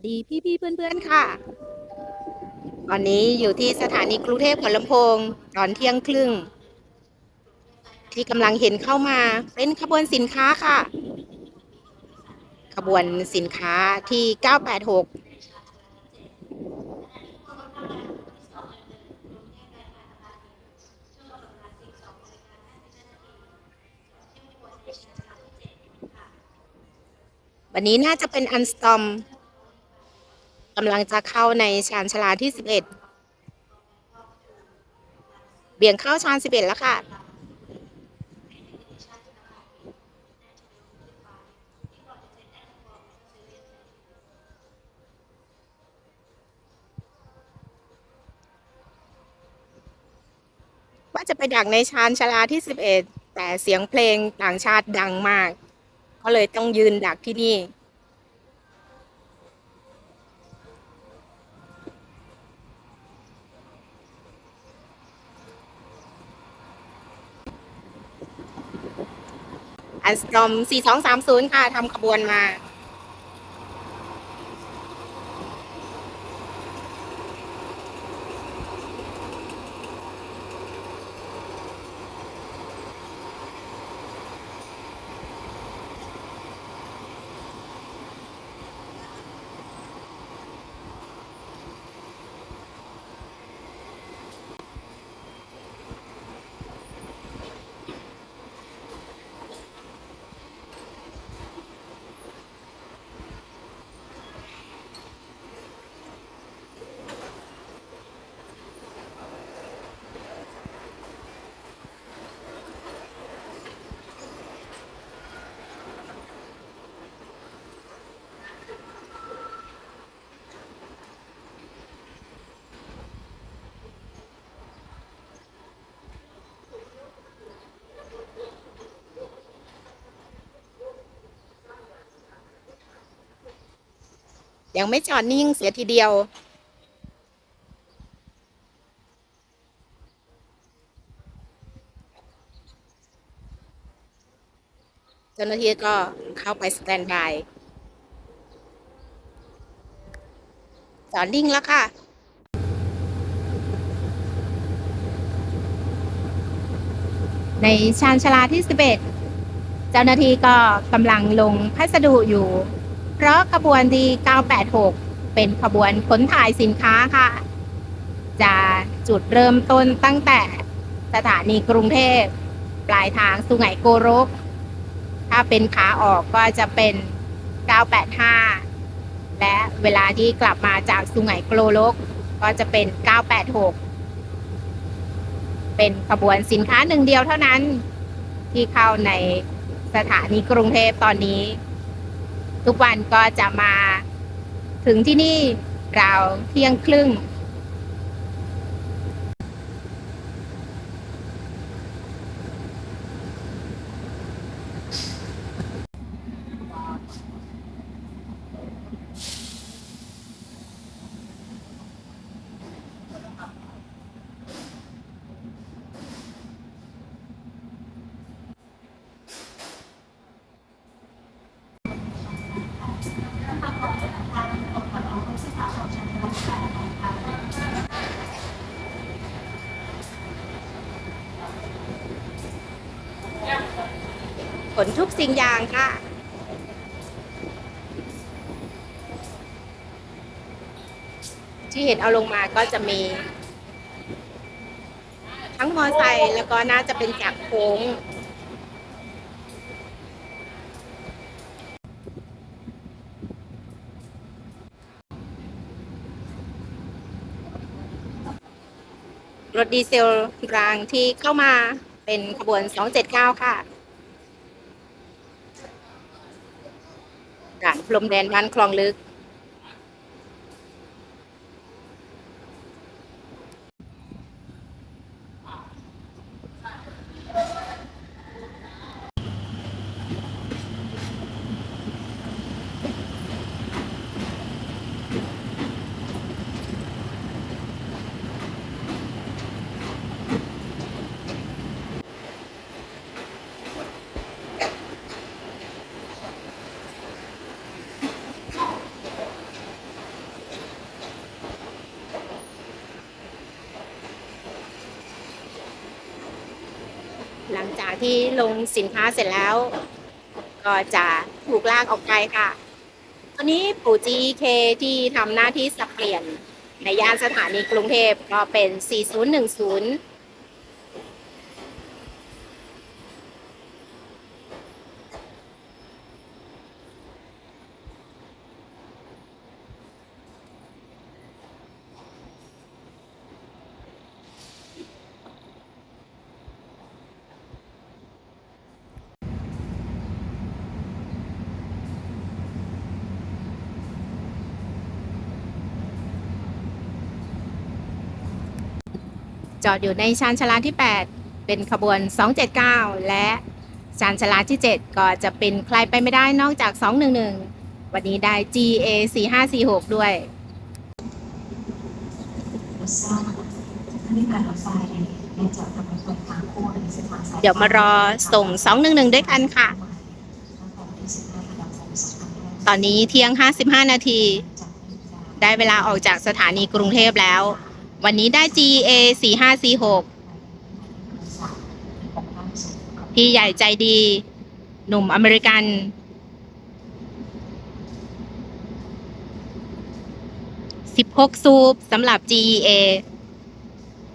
วัสดีพี่ๆเพื่อนๆค่ะ ตอนนี้อยู่ที่สถานีกรุงเทพหัวลำโพงตอนเที่ยงครึ่ง ที่กำลังเห็นเข้ามาเป็นขบวนสินค้าค่ะ ขบวนสินค้าที่ 986วันนี้น่าจะเป็นอันสตอม กำลังจะเข้าในชานชาลาที่11เบี่ยงเข้าชาน11แล้วค่ะว่าจะไปดักในชานชาลาที่11แต่เสียงเพลงต่างชาติดังมาก ก็เลยต้องยืนดักที่นี่ อันสตอม4230 ค่ะทำขบวนมา ยังไม่จอดนิ่งเสียทีเดียวเจ้าหน้าที่ก็เข้าไปสแตนบายจอดนิ่งแล้วค่ะในชานชาลาที่ 11 เจ้าหน้าที่ก็กำลังลงพัสดุอยู่ เพราะขบวนที่ 986 เป็นขบวนขนถ่ายสินค้าค่ะ จะจุดเริ่มต้นตั้งแต่สถานีกรุงเทพ ปลายทางสุไหงโกรก ถ้าเป็นขาออกก็จะเป็น 985 และเวลาที่กลับมาจากสุไหงโกลก ก็จะเป็น 986 เป็นขบวนสินค้าหนึ่งเดียวเท่านั้นที่เข้าในสถานีกรุงเทพตอนนี้ ทุกวันก็จะมาถึงที่นี่ราวเที่ยงครึ่ง ผลทุกสิ่งอย่างค่ะ ที่เห็นเอาลงมาก็จะมี ทั้งมอไซค์แล้วก็น่าจะเป็นจากโค้ง รถดีเซลรางที่เข้ามาเป็นขบวน 279 ค่ะด่านพรมแดนบ้านคลองลึก จากที่ลงสินค้าเสร็จแล้ว ก็จะถูกลากออกไปค่ะตอนนี้ปู่ GK ที่ทำหน้าที่สับเปลี่ยนในย่านสถานีกรุงเทพก็เป็น 4010 อดอยู่ในชานชาลาที่ 8 เป็นขบวน 279 และชานชาลาที่ 7 ก็จะเป็นใครไปไม่ได้นอกจาก 211 วันนี้ได้ GA 4546 ด้วยเส้นทางสายเดี๋ยวมารอส่ง 211 ด้วยกันค่ะ ตอนนี้เที่ยง 55 นาที ได้เวลาออกจากสถานีกรุงเทพแล้ว วันนี้ได้ GA 4546พี่ใหญ่ใจดี หนุ่มอเมริกัน 16 ซูปสำหรับ GEA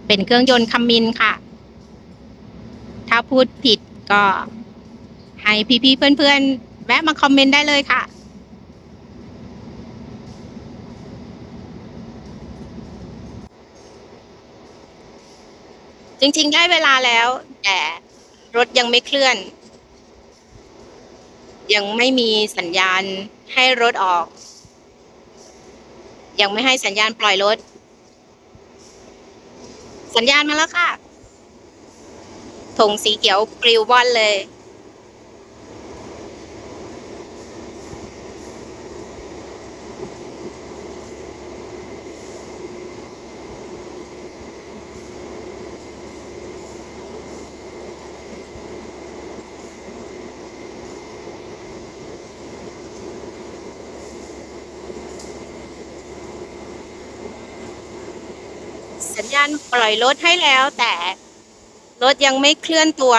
เป็นเครื่องยนต์คัมมินค่ะ ถ้าพูดผิดก็ให้พี่ๆเพื่อนๆ แวะมาคอมเมนต์ได้เลยค่ะ จริง ๆ ได้เวลาแล้ว แต่รถยังไม่เคลื่อน ยังไม่มีสัญญาณให้รถออก ยังไม่ให้สัญญาณปล่อยรถ สัญญาณมาแล้วค่ะธงสีเขียวปลิวว่อนเลย สัญญาณปล่อยรถให้แล้ว แต่รถยังไม่เคลื่อนตัว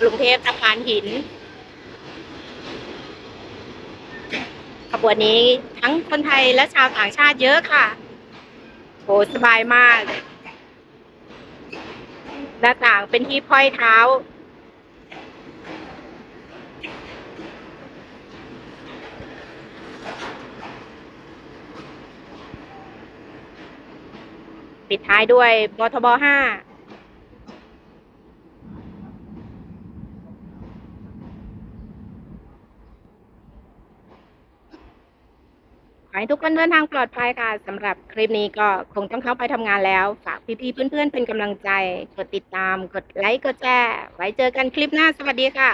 กรุงเทพสะพานหิน ขบวนนี้ทั้งคนไทยและชาวต่างชาติเยอะค่ะโหสบายมาก หน้าต่างเป็นที่พ้อยเท้า ปิดท้ายด้วยบทบห้า ให้ทุกคนเดินทางปลอดภัยค่ะสำหรับคลิปนี้ก็คงต้องเข้าไปทำงานแล้ว ฝากพี่ๆเพื่อนๆเป็นกำลังใจ กดติดตาม กดไลค์ กดแชร์ ไว้เจอกันคลิปหน้า สวัสดีค่ะ